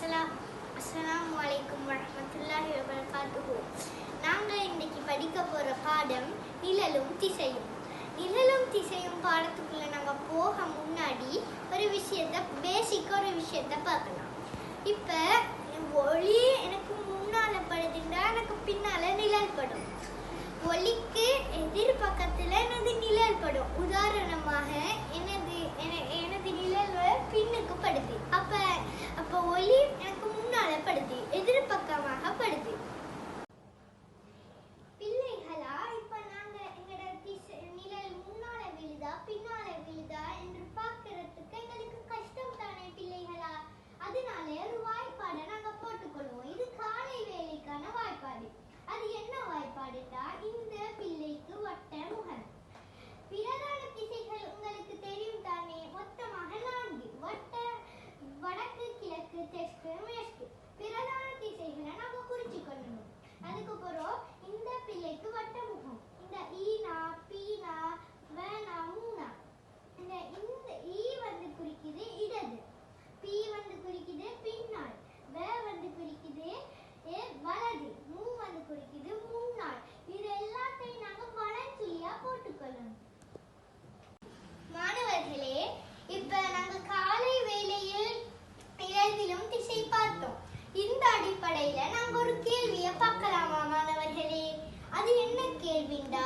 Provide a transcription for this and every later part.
அஸ்லாம் அஸ்ஸலாமு அலைக்கும் வரஹ்மத்துல்லாஹி வபரகாத்துஹு. நாங்கள் இன்னைக்கு படிக்க போகிற பாடம் நிழலும் திசையும். நிழலும் திசையும் பாடத்துக்குள்ள நாங்கள் போக முன்னாடி ஒரு விஷயத்த பேசிக் ஒரு விஷயத்த பார்க்கலாம். இப்போ ஒளி எனக்கு முன்னால படுதுன்னா எனக்கு பின்னால நிழல் படும். ஒளிக்கு எதிர் பக்கத்துல எனது நிழல் படும். உதாரணமாக எனது என- எனது நிழல் பின்னுக்கு படுது அப்ப அப்ப ஒளி எனக்கு முன்னால படுது எதிர் பக்கமாக படுது பிள்ளைகளா இப்ப நாங்க எங்கட திசை நிழல் முன்னால விழுதா பின்னால விழுதா என்று பார்க்கறதுக்கு எங்களுக்கு கஷ்டம் தானே பிள்ளைகளா அதனால ஒரு வாய்ப்பாடை நாங்க போட்டுக்கொள்வோம் இது காலை வேலைக்கான வாய்ப்பாடு அது என்ன வாய்ப்பாடுடா இந்த பிள்ளைக்கு வட்ட முகம் பிரதான திசைகள் உங்களுக்கு தெரியும் தானே மொத்தமாக நான்கு வட்ட வடக்கு கிழக்கு தெற்கு மேற்கு பிரதான திசைகளை நாம குறிச்சு கொள்ளணும் அதுக்கப்புறம் இந்த பிள்ளைக்கு வட்டமுகம். இந்த ஈனா பீனா வேணா மூணா இந்த இந்த ஈ வந்து குறிக்குது இடது. பி வந்து குறிக்குது பின்னால். வே வந்து குறிக்குது வலது. மூ வந்து குறிக்குது முன்னால். இது எல்லாத்தையும் நாங்க வளர்ச்சியா போட்டுக்கொள்ளணும். மாணவர்களே இப்ப நாங்க காலை வேளையில் நிகழ்விலும் திசை பார்த்தோம். இந்த அடிப்படையில நாங்க ஒரு கேள்வியை பார்க்கலாம். அது என்ன கேள்விண்டா?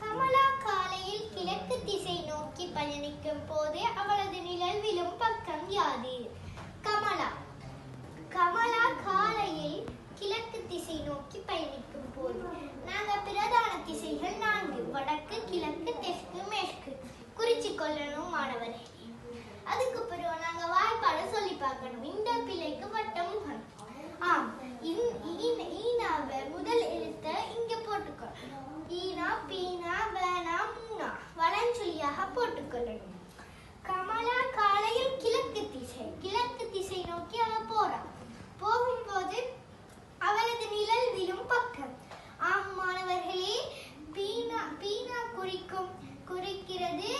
கமலா காலையில் கிழக்கு திசை நோக்கி பயணிக்கும் போது அவளது நிழல் விழும் பக்கம் யாது. கமலா கமலா காலையில் கிழக்கு திசை நோக்கி பயணிக்கும் போது நாங்க பிரதான திசைகள் நான்கு வடக்கு கிழக்கு தெற்கு மேற்கு குறிச்சு கொள்ளணும் மாணவர்களே அதுக்கு பிறகு நாங்க வாய்ப்பாட சொல்லி பார்க்கணும் இந்த பிள்ளைக்கு வட்ட முகம் ஆம் இன்- ஈன- ஈனாவை முதல் எழுத்த இங்க போட்டுக்கொள்ளணும் ஈனா பீனா வேணா மூனா வலஞ்சொலியாக போட்டுக்கொள்ளணும் கமலா காலையில் கிழக்கு திசை கிழக்கு திசை நோக்கி அவ போறா போகும்போது அவளது நிழல் விழும் பக்கம் ஆம் மாணவர்களே பீனா பீனா குறிக்கும் குறிக்கிறது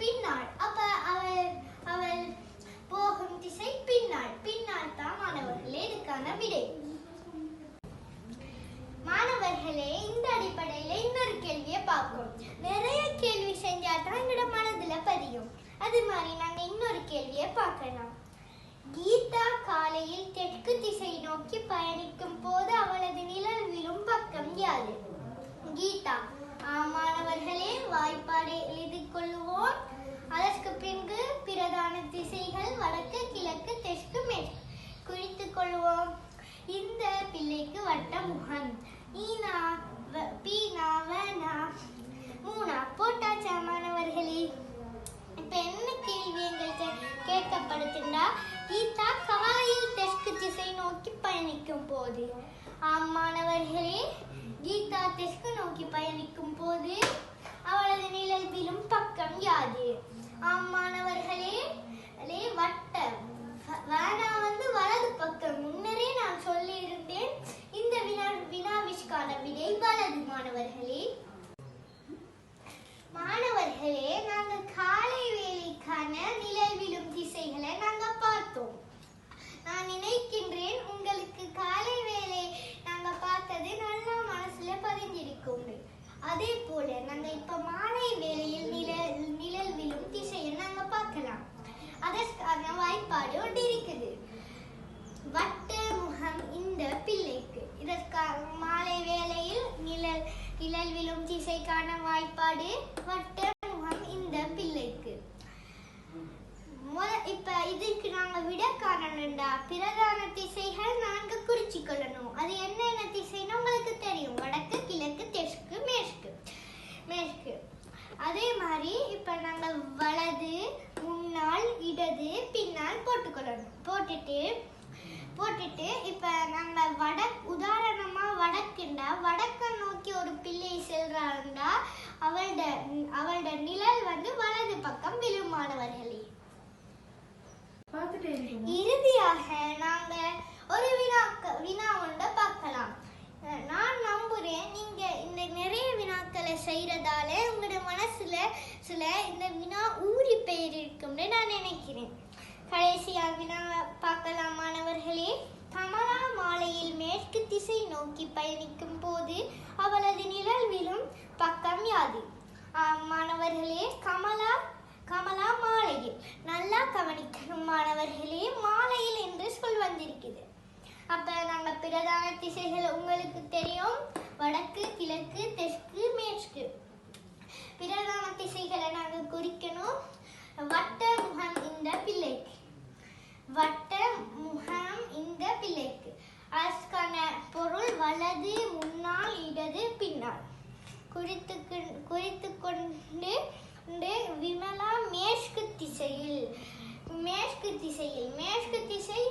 பின்னாள் அப்ப அவள் அவள் போகும் திசை பின்னாள் பின்னாள் தான் மாணவர்களே இதுக்கான விடை மாணவர்களே இந்த அடிப்படையில இன்னொரு கேள்வியை பார்ப்போம் நிறைய கேள்வி செஞ்சா தான் எங்களோட மனதுல பதியும் அது மாதிரி நாங்க இன்னொரு கேள்வியை பார்க்கலாம். கீதா காலையில் தெற்கு திசை நோக்கி பயணிக்கும் போது அவளது நிழல் விழும் பக்கம் யாது? கீதா மாணவர்களே வாய்ப்பாடு எழுதிக் கொள்வோம். அதற்கு பின்பு பிரதான திசைகள் வடக்கு கிழக்கு தெற்கு மேற்கு குறித்துக் கொள்வோம். இந்த பிள்ளைக்கு வட்ட முகம். ஆம் மாணவர்களே கீதா தெற்கு நோக்கி பயணிக்கும் போது அவளது நிழல் பக்கம் யாது? ஆம் மாணவர்களே வட்டம். வேணா வந்து வலது பக்கம். முன்னரே நான் சொல்லி இருந்தேன் இந்த வினா வினாவிற்கான விடை வலது மாணவர்களே மாணவர்களே நாங்க காலை வேலைக்கான நிழல் விழும் திசைகளை நாங்க பார்த்தோம் நான் நினைக்கின்றேன் உங்களுக்கு காலை வேலை நாங்க பார்த்தது நல்லா மனசுல பதிஞ்சிருக்கும் அதே போல நாங்க இப்ப மாலை வேளையில் நிழல் நிழல் விழும் திசையை நாங்க பார்க்கலாம் அதற்கான வாய்ப்பாடு ஒன்று இருக்குது வட்ட முகம் இந்த பிள்ளைக்கு இதற்காக மாலை வேளையில் கிழல் விழும் திசைக்கான வாய்ப்பாடு வட்ட முகம் இந்த பிள்ளைக்கு. இப்ப இதுக்கு நாங்க விட காரணம்டா பிரதான திசைகள் நாங்க குறிச்சு கொள்ளணும். அது என்னென்ன திசைன்னு உங்களுக்கு தெரியும். வடக்கு கிழக்கு தெற்கு மேற்கு. மேற்கு. அதே மாதிரி இப்ப நாங்க வலது முன்னால் இடது பின்னால் போட்டுக்கொள்ளணும் போட்டுட்டு போட்டுட்டு இப்ப நாங்க வட உதாரணமா வடக்குண்டா வடக்க நோக்கி ஒரு பிள்ளை செல்றாண்டா அவளோட அவளோட நிழல் வந்து வலது பக்கம் விழுமானவர்களே இறுதியாக நாங்க ஒரு வினாக்க வினா ஒன்றை பார்க்கலாம். நான் நம்புறேன் நீங்க இந்த நிறைய வினாக்களை செய்யறதால உங்களோட மனசுல சில இந்த வினா ஊறி போயிருக்கும்னு நான் நினைக்கிறேன். கடைசியாக பார்க்கலாம் மாணவர்களே. கமலா மாலையில் மேற்கு திசை நோக்கி பயணிக்கும் போது அவளது நிழல் விழும் பக்கம் யாது? மாணவர்களே கமலா கமலா மாலையில் நல்லா கவனிக்கணும் மாணவர்களே. மாலையில் என்று சொல் வந்திருக்குது அப்ப நாங்க பிரதான திசைகள் உங்களுக்கு தெரியும். வடக்கு கிழக்கு தெற்கு மேற்கு. பிரதான திசைகளை நாங்கள் குறிக்கணும். வட்ட முகம் இந்த பிள்ளைக்கு வட்ட முகம் இந்த பிள்ளைக்கு அஸ்கன பொருள் வலது முன்னால் இடது பின்னால். குறித்து குறித்து கொண்டு கொண்டு விமலா மேற்கு திசையில் மேற்கு திசையில் மேற்கு திசை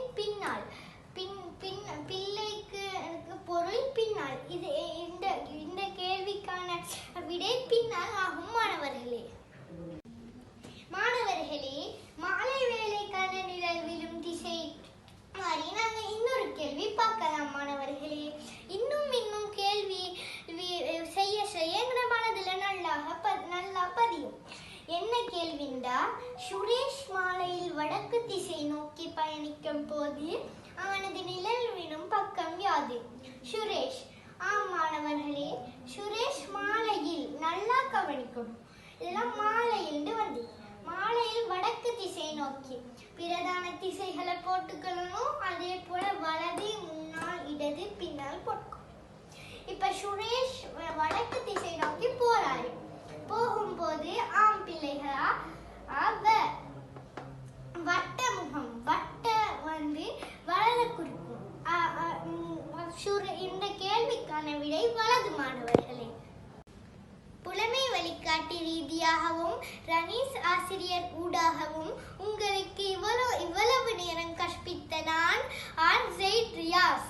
பின் பின் பிள்ளைக்கு பொருள் பின்னால் இது இந்த இந்த கேள்விக்கான விடை பின்னால் ஆகும் மாணவர்களே மாணவர்களே மாலை வேலைக்கான நிழல் விழும் திசை மாதிரி நாங்க இன்னொரு கேள்வி பார்க்கலாம் மாணவர்களே இன்னும் இன்னும் கேள்வி வி- செய்ய செய்ய எங்க மனதுல நல்லாக ப- நல்லா பதியும் என்ன கேள்விண்டா சுரேஷ் மாலையில் வடக்கு திசை நோக்கி பயணிக்கும் போது அவனது நிழல் விழும் பக்கம் யாது? சுரேஷ். ஆம் மாணவர்களே சுரேஷ் மாலையில் நல்லா கவனிக்கணும் எல்லாம் மாலையில் வந்து மாலையில் வடக்கு திசை நோக்கி. பிரதான திசைகளை போட்டுக்கணும் அதே போல வலது முன்னால் இடது பின்னால் போட்டுக்கணும் இப்ப சுரேஷ் வடக்கு திசை நோக்கி போறாரு. போகும் ஆம் பிள்ளைகளா அவ வட்ட முகம் வட்ட வந்து வலது குறிக்கும் அ- அ- ம், சுர- இந்த கேள்விக்கான விடை வலது மாணவர்களே புலமை வழிகாட்டி ரீதியாகவும் ரனீஸ் ஆசிரியர் ஊடாகவும் உங்களுக்கு இவ்வளவு இவ்வளவு நேரம் கற்பித்த நான் ஆர் ஜெயிட் ரியாஸ்.